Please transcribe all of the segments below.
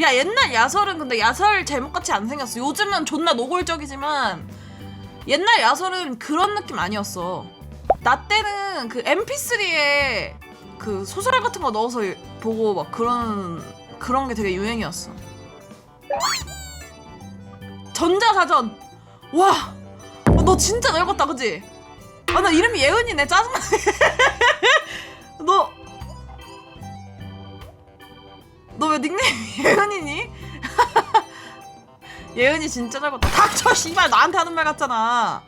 야 옛날 야설은 근데 야설 제목같이 안 생겼어. 요즘은 존나 노골적이지만 옛날 야설은 그런 느낌 아니었어. 나 때는 그 mp3에 그 소설 같은 거 넣어서 보고 막 그런 그런 게 되게 유행이었어. 전자사전! 와! 너 진짜 늙었다 그지? 아 나 이름이 예은이네 짜증나. 너 너 왜 닉네임이 예은이니? 예은이 진짜 닮았다. 닥쳐 씨발 나한테 하는 말 같잖아.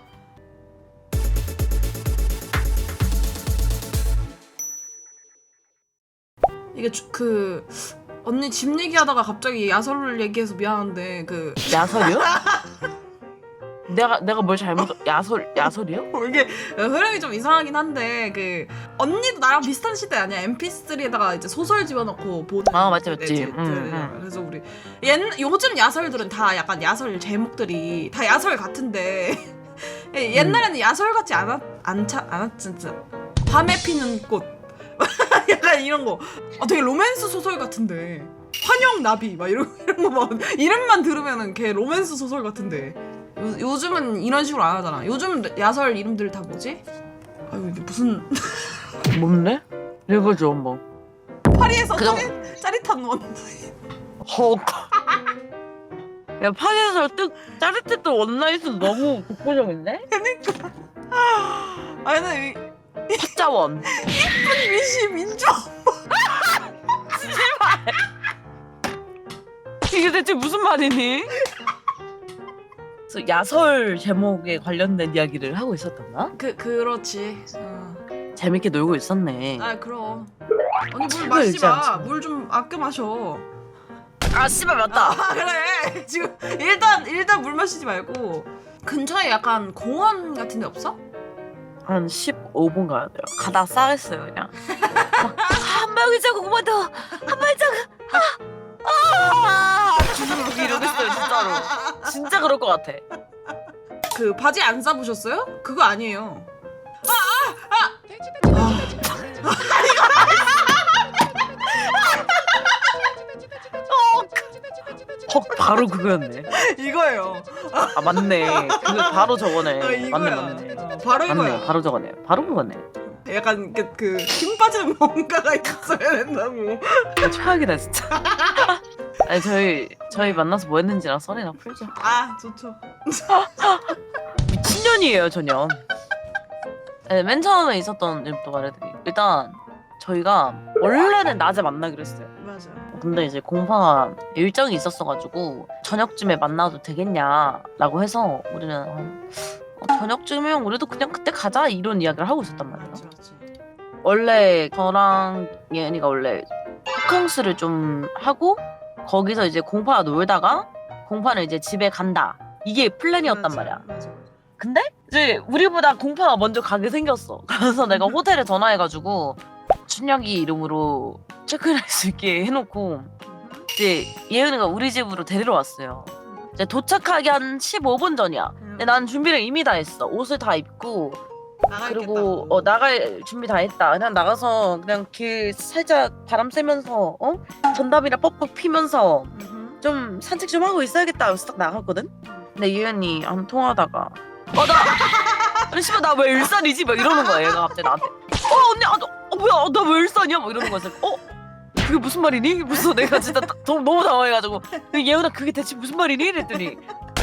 이게 주- 그 언니 집 얘기하다가 갑자기 야설을 얘기해서 미안한데 그 야설이요? 내가 내가 뭘 잘못 야설 야설이요? 뭐 이게 흐름이 좀 이상하긴 한데 그 언니도 나랑 비슷한 시대 아니야? MP3에다가 이제 소설 집어넣고 보는 아, 맞지, 맞지. 네, 음, 음. 그래서 우리 옛 요즘 야설들은 다 약간 야설 제목들이 다 야설 같은데 예, 옛날에는 야설 같지 않았 않자 않았 진짜. 밤에 피는 꽃. 약간 이런 거. 아, 되게 로맨스 소설 같은데. 환영 나비 막 이런 이런 거막 이름만 들으면은 걔 로맨스 소설 같은데 요, 요즘은 이런 식으로 안 하잖아. 요즘 야설 이름들 다 뭐지? 아유 이게 무슨 뭔데? 읽어줘 한번. 파리에서 그냥- 짜릿, 짜릿한 원. 헉. 야 파리에서 뜻 짜릿했던 원나잇은 너무 독보적인데? 아니 나 이- 파자원. 미시 민족. 이게 대체 무슨 말이니? 그래서 야설 제목에 관련된 이야기를 하고 있었던가? 그 그렇지. 어. 재밌게 놀고 있었네. 아 그럼. 언니 물 책을 마시지 읽지 마. 않죠. 물좀 아껴 마셔. 아 씨발 맞다. 아 그래. 지금 일단 일단 물 마시지 말고 근처에 약간 공원 같은 데 없어? 한 15분 가야 돼요. 가다 싸겠어요 그냥. 한 발자국 그만 더. 한 발자국. 아, 아, 주둥 이렇게 이러겠어요 진짜로. 진짜 그럴 것 같아. 그 바지 안 싸보셨어요? 그거 아니에요. 아, 아, 아. 헉 바로 그거였네. 이거예요. 아 맞네. 그거 바로 저거네. 어, 이거야. 맞네 맞네. 어, 바로 이거야. 맞네 바로 저거네. 바로 그거네. 약간 그힘 빠지는 뭔가가 있어야 된다고. 아, 최악이다 진짜. 아니 저희 저희 만나서 뭐 했는지랑 썰이나 풀자. 아 좋죠. 미친년이에요 전년. 네, 맨 처음에 있었던 일부터 말해드릴게요. 일단 저희가 원래는 낮에 만나기로 했어요. 맞아. 근데 이제 공파가 일정이 있었어가지고 저녁쯤에 만나도 되겠냐라고 해서 우리는 한 어, 저녁쯤이면 우리도 그냥 그때 가자 이런 이야기를 하고 있었단 말이에요. 맞지 맞지. 원래 저랑 예은이가 원래 호캉스를 좀 하고 거기서 이제 공파가 놀다가 공파는 이제 집에 간다 이게 플랜이었단 맞아, 말이야. 맞아. 근데 이제 우리보다 공파가 먼저 가게 생겼어. 그래서 내가 호텔에 전화해가지고 춘향이 이름으로 체크를 할 수 있게 해놓고 이제 예은이가 우리 집으로 데리러 왔어요. 이제 도착하기 한 15분 전이야. 근데 난 준비를 이미 다 했어. 옷을 다 입고 그리고 어 나갈 준비 다 했다. 그냥 나가서 그냥 길 살짝 바람 쐬면서 어 전담이랑 뻑뻑 피면서 좀 산책 좀 하고 있어야겠다. 하면서 딱 나갔거든. 근데 예은이 한 통하다가 어 나 아니 씨발 나 왜 일산이지? 막 이러는 거야 얘가 갑자기 나한테. 어 언니 아 너, 어, 뭐야 나 왜 일산이야? 막 이러는 거야. 그래서 어 그게 무슨 말이니? 무슨 내가 진짜 딱 너무 너무 당황해가지고 예은아 그게 대체 무슨 말이니? 이랬더니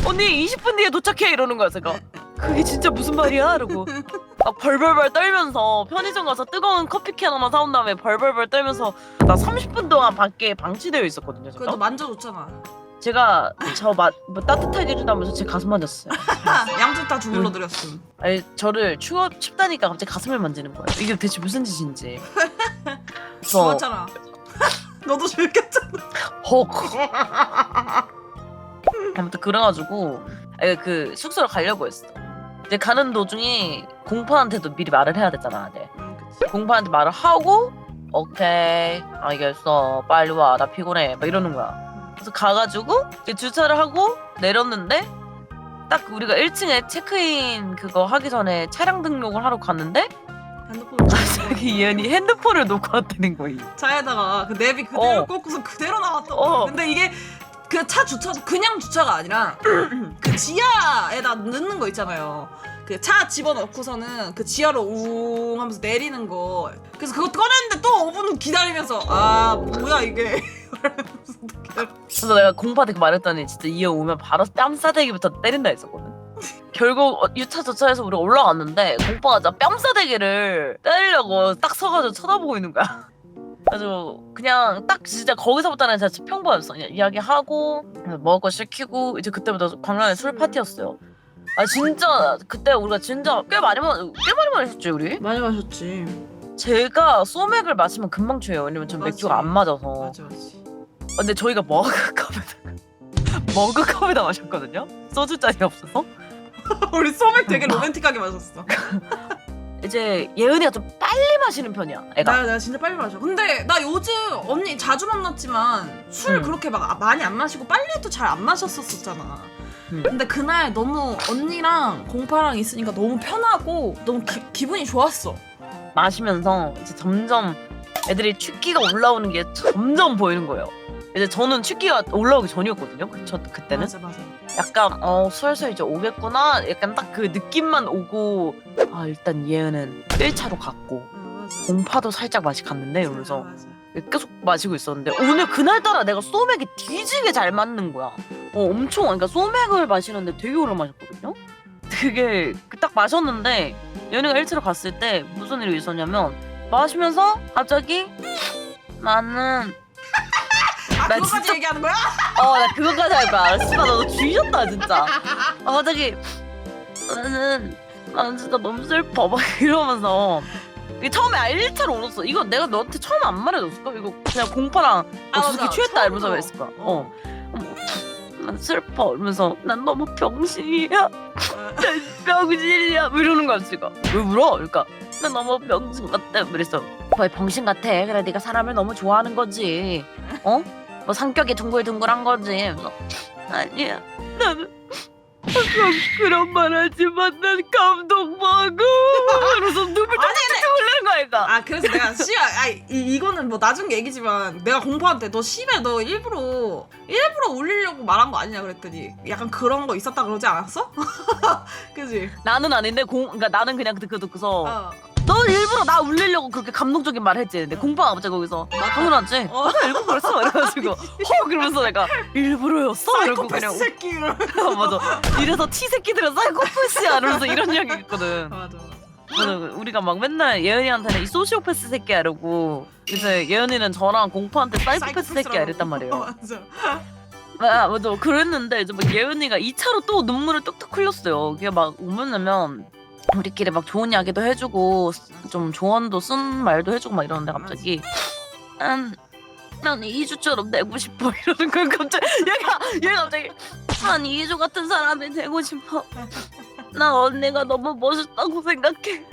언니 20분 뒤에 도착해 이러는 거야. 제가 그게 진짜 무슨 말이야? 이러고 막 벌벌벌 떨면서 편의점 가서 뜨거운 커피캔 하나 사온 다음에 벌벌벌 떨면서 나 30분 동안 밖에 방치되어 있었거든요. 제가. 그래도 만져줬잖아. 제가 저뭐 따뜻하게 해준다면서 제 가슴 만졌어요. 양쪽 다 주물러 드렸음. 아니 저를 추워 춥다니까 갑자기 가슴을 만지는 거예요. 이게 대체 무슨 짓인지. 그래서 좋았잖아. 너도 즐겼잖아. 헉. 아무튼 그래가지고 아니, 그 숙소로 가려고 했어. 이제 가는 도중에 공파한테도 미리 말을 해야 되잖아. 네. 응, 그치. 공파한테 말을 하고 오케이 알겠어 빨리 와 나 피곤해 막 이러는 거야. 그래서 가가지고 이제 주차를 하고 내렸는데 딱 우리가 1층에 체크인 그거 하기 전에 차량 등록을 하러 갔는데 핸드폰 자기 예은이 핸드폰을 놓고 왔다는 거임. 차에다가 그 내비 그대로 어. 꽂고서 그대로 나왔던 어. 거. 근데 이게 그차 주차 그냥 주차가 아니라 그 지하에다 넣는 거 있잖아요. 그 차 집어넣고서는 그 지하로 웅 하면서 내리는 거. 그래서 그거 꺼냈는데 또 5분 기다리면서 아 뭐야 이게. 그래서 내가 공파한테 말했더니 진짜 이어 오면 바로 뺨싸대기부터 때린다 했었거든. 결국 어, 유차 저차해서 우리 가 올라왔는데 공파가 진짜 뺨싸대기를 때리려고 딱 서가지고 쳐다보고 있는 거야. 그래서 그냥 딱 진짜 거기서부터는 진짜 평범했어. 그냥 이야기하고 먹을 거 시키고 이제 그때부터 광란의 술 파티였어요. 아 진짜 그때 우리가 진짜 꽤 많이 마, 꽤 많이 마셨지 우리. 많이 마셨지. 제가 소맥을 마시면 금방 취해요. 왜냐면 전 맞지. 맥주가 안 맞아서. 맞아 맞아. 근데 저희가 머그컵에다 머그컵에다 마셨거든요. 소주 잔이 없어서. 우리 소맥 되게 로맨틱하게 마셨어. 이제 예은이가 좀 빨리 마시는 편이야. 애가. 나, 나 진짜 빨리 마셔. 근데 나 요즘 언니 자주 만났지만 술 음. 그렇게 막 아- 많이 안 마시고 빨리도 잘 안 마셨었잖아. 음. 근데 그날 너무 언니랑 공파랑 있으니까 너무 편하고 너무 기, 기분이 좋았어. 마시면서 이제 점점 애들이 취기가 올라오는 게 점점 보이는 거예요. 이제 저는 취기가 올라오기 전이었거든요. 그, 저 그때는 맞아 맞아. 약간 어 슬슬 이제 오겠구나. 약간 딱 그 느낌만 오고 아 일단 예은은 1차로 갔고 응, 맞아. 공파도 살짝 맛이 갔는데 이러면서 맞아. 계속 마시고 있었는데 오늘 그날따라 내가 소맥이 뒤지게 잘 맞는 거야. 어 엄청 그러니까 소맥을 마시는데 되게 오래 마셨거든요. 그게 그딱 마셨는데 연희가 1차로 갔을 때 무슨 일이 있었냐면 마시면서 갑자기 나는 아 나 그거까지 진짜- 얘기하는 거야? 어 나 그거까지 할 거야. 알았어. 너 죽였다 진짜. 아 갑자기 나는 나는 진짜 너무 슬퍼 막 이러면서 이게 처음에 1차로 울었어. 이거 내가 너한테 처음 안 말해줬을까? 이거 그냥 공파랑 아, 어, 수수기 맞아. 취했다 이러면서 처음으로. 했을 거야. 어. 어머, 난 슬퍼 이러면서 난 너무 병신이야. 난 병신이야. 뭐 이러는 거야 지가. 왜 울어? 그러니까 난 너무 병신 같아. 그래서 왜 병신 같아? 그래 네가 사람을 너무 좋아하는 거지. 어? 뭐 성격이 둥글둥글한 거지. 그래서 아니야. 나는 그런 말 하지만 난 감동받고 그래서 눈물 뚝뚝뚝 흘리는 거야 얘가. 아 그래서 내가 씨야 아 이, 이거는 뭐 나중 얘기지만 내가 공파한테 너 씨발 너 일부러 일부러 울리려고 말한 거 아니냐 그랬더니 약간 그런 거 있었다 그러지 않았어? 그지? 나는 아닌데 공 그러니까 나는 그냥 그 듣고서 어. 너 일부러 나 울리려고 그렇게 감동적인 말 했지. 근데 공파가 갑자기 거기서 당연하지. 어. 나 일부러 그랬어. 이래가지고 허 그러면서 내가 일부러였어. 이러고 그냥 사이코패스 새끼 이러. 어, 맞아. 이래서 티 새끼들은 사이코패스야. 이러면서 이런 이야기 했거든. 맞아 맞아. 그래서 우리가 막 맨날 예은이한테는 이 소시오패스 새끼야 이러고 이제 예은이는 저랑 공파한테 사이코패스 새끼야 이랬단 말이에요. 맞아. 아, 맞아. 그랬는데 이제 막 예은이가 2차로 또 눈물을 뚝뚝 흘렸어요. 그게 막 오면은 우리끼리 막 좋은 이야기도 해주고 좀 조언도 쓴 말도 해주고 막 이러는데 갑자기 난, 난 이주처럼 되고 싶어. 이러는 거야 갑자기 얘가 얘가 갑자기 난 이주 같은 사람이 되고 싶어. 난 언니가 너무 멋있다고 생각해.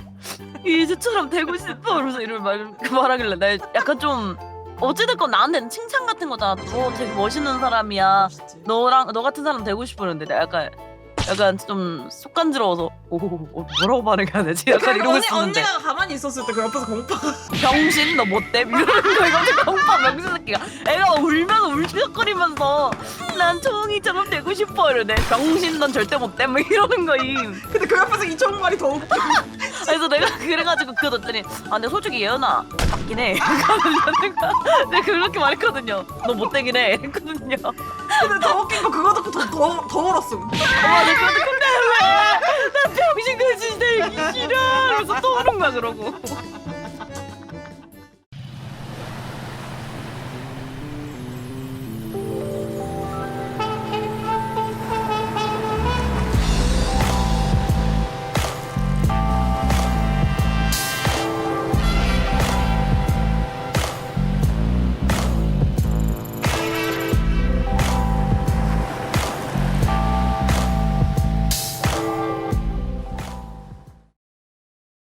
이주처럼 되고 싶어. 그러면서 이런 말 말하길래 나 약간 좀 어찌됐건 나한테는 칭찬 같은 거잖아 너 되게 멋있는 사람이야. 너랑 너 같은 사람 되고 싶었는데 내가 약간 약간 좀 속간지러워서 오 어, 뭐라고 반응해야 되지? 약간 이러고 언니, 있었는데. 언니가 가만히 있었을 때 그 옆에서 공파가 병신? 너 못돼 이러는 거 이거 공파 병신 새끼가. 애가 울면서 울적거리면서 난 초홍이처럼 되고 싶어. 이러네. 병신 넌 절대 못돼 뭐 이러는 거임. 근데 그 옆에서 이청 말이 더 웃겨. 그래서 내가 그래가지고 그거 뒀더니 아 근데 솔직히 예은아 맞긴 해. 내가 그렇게 말했거든요. 너 못되긴 해. 했거든요. 근데 더 웃긴 거 그거 듣고 더, 더, 더 그러고